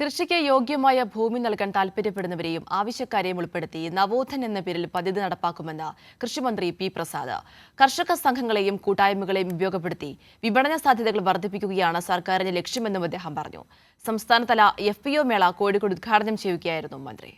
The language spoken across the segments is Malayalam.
കൃഷിക്ക് യോഗ്യമായ ഭൂമി നൽകാൻ താൽപര്യപ്പെടുന്നവരെയും ആവശ്യക്കാരെയും ഉൾപ്പെടുത്തി നവോധൻ എന്ന പേരിൽ പദ്ധതി നടപ്പാക്കുമെന്ന് കൃഷിമന്ത്രി പി പ്രസാദ്. കർഷക സംഘങ്ങളെയും കൂട്ടായ്മകളെയും ഉപയോഗപ്പെടുത്തി വിപണന സാധ്യതകൾ വർദ്ധിപ്പിക്കുകയാണ് സർക്കാരിന്റെ ലക്ഷ്യമെന്നും അദ്ദേഹം പറഞ്ഞു. സംസ്ഥാനതല എഫ് പി ഒ മേള കോഴിക്കോട് ഉദ്ഘാടനം ചെയ്യുകയായിരുന്നു മന്ത്രി.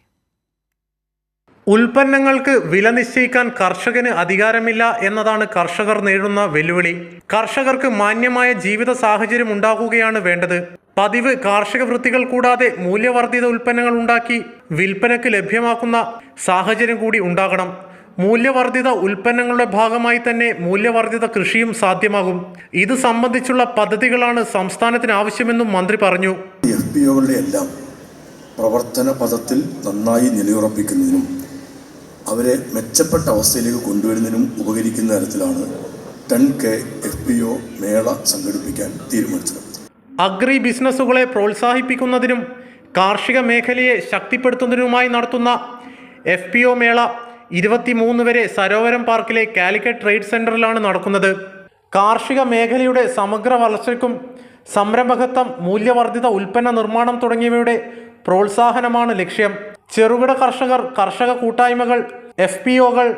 ഉൽപ്പന്നങ്ങൾക്ക് വില നിശ്ചയിക്കാൻ കർഷകന് അധികാരമില്ല എന്നതാണ് കർഷകർ നേരിടുന്ന വെല്ലുവിളി. കർഷകർക്ക് മാന്യമായ ജീവിത സാഹചര്യം ഉണ്ടാക്കുകയാണ് വേണ്ടത്. പതിവ് കാർഷിക വൃത്തികൾ കൂടാതെ മൂല്യവർദ്ധിത ഉൽപ്പന്നങ്ങൾ ഉണ്ടാക്കി വിൽപ്പനയ്ക്ക് ലഭ്യമാക്കുന്ന സാഹചര്യം കൂടി ഉണ്ടാകണം. മൂല്യവർദ്ധിത ഉൽപ്പന്നങ്ങളുടെ ഭാഗമായി തന്നെ മൂല്യവർദ്ധിത കൃഷിയും സാധ്യമാകും. ഇത് സംബന്ധിച്ചുള്ള പദ്ധതികളാണ് സംസ്ഥാനത്തിന് ആവശ്യമെന്നും മന്ത്രി പറഞ്ഞു. എഫ് പി ഒകളുടെ എല്ലാം പ്രവർത്തന പദത്തിൽ നന്നായി നിലയുറപ്പിക്കുന്നതിനും അവരെ മെച്ചപ്പെട്ട അവസ്ഥയിലേക്ക് കൊണ്ടുവരുന്നതിനും ഉപകരിക്കുന്ന തരത്തിലാണ് ten K F P O മേള സംഘടിപ്പിക്കാൻ തീരുമാനിച്ചത്. അഗ്രി ബിസിനസ്സുകളെ പ്രോത്സാഹിപ്പിക്കുന്നതിനും കാർഷിക മേഖലയെ ശക്തിപ്പെടുത്തുന്നതിനുമായി നടത്തുന്ന എഫ് പി ഒ മേള ഇരുപത്തിമൂന്ന് വരെ സരോവരം പാർക്കിലെ കാലിക്കറ്റ് ട്രേഡ് സെന്ററിലാണ് നടക്കുന്നത്. കാർഷിക മേഖലയുടെ സമഗ്ര വളർച്ചയ്ക്കും സംരംഭകത്വം മൂല്യവർദ്ധിത ഉൽപ്പന്ന നിർമ്മാണം തുടങ്ങിയവയുടെ പ്രോത്സാഹനമാണ് ലക്ഷ്യം. ചെറുകിട കർഷകർ കർഷക കൂട്ടായ്മകൾ എഫ് പി ഒകൾ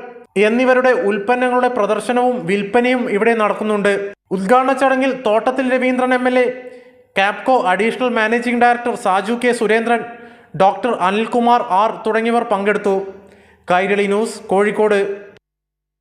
എന്നിവരുടെ ഉൽപ്പന്നങ്ങളുടെ പ്രദർശനവും വിൽപ്പനയും ഇവിടെ നടക്കുന്നുണ്ട്. ഉദ്ഘാടന ചടങ്ങിൽ Thottathil Raveendran M L A Kapco additional managing director Saju K Surendran doctor Anilkumar R തുടങ്ങിയവർ പങ്കെടുത്തു. കൈരളി ന്യൂസ് കോഴിക്കോട്